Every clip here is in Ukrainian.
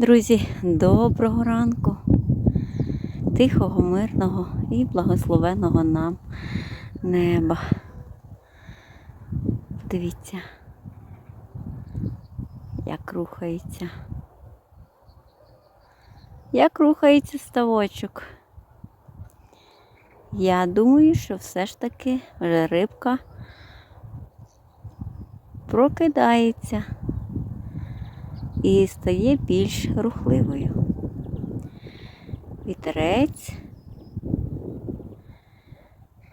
Друзі, доброго ранку, тихого, мирного і благословеного нам неба. Дивіться, як рухається. Як рухається ставочок. Я думаю, що все ж таки вже рибка прокидається і стає більш рухливою. Вітерець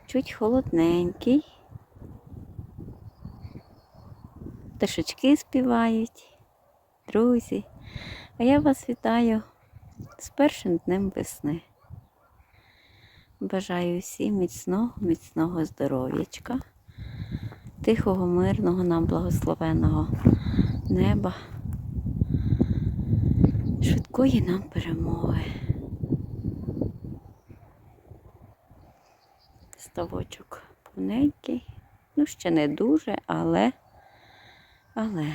чуть холодненький. Пташечки співають, друзі. А я вас вітаю з першим днем весни. Бажаю всім міцного, міцного здоров'ячка, тихого, мирного нам благословеного неба швидкої нам перемоги. Ставочок повненький. Ну, ще не дуже, але, але.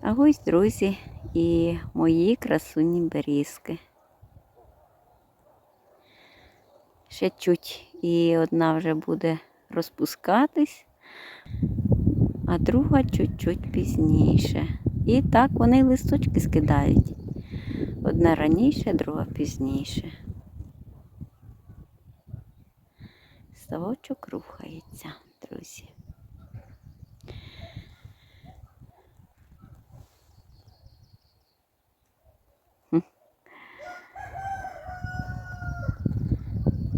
А ось, друзі, і мої красуні берізки. Ще чуть і одна вже буде розпускатись, а друга чуть-чуть пізніше. І так вони листочки скидають. Одна раніше, друга пізніше. Ставочок рухається, друзі.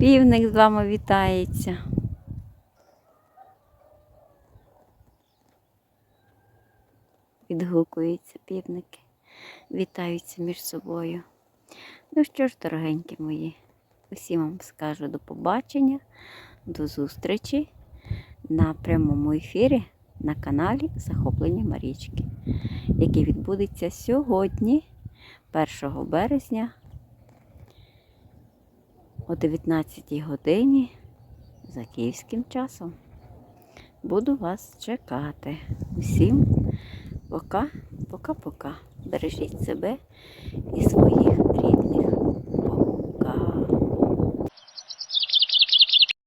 Півник з вами вітається. Відгукуються півники, вітаються між собою. Ну що ж, дорогенькі мої, усім вам скажу до побачення, до зустрічі на прямому ефірі на каналі Захоплення Марічки, який відбудеться сьогодні, 1 березня, о 19 годині за київським часом. Буду вас чекати. Усім пока, пока-пока. Бережіть себе і своїх рідних.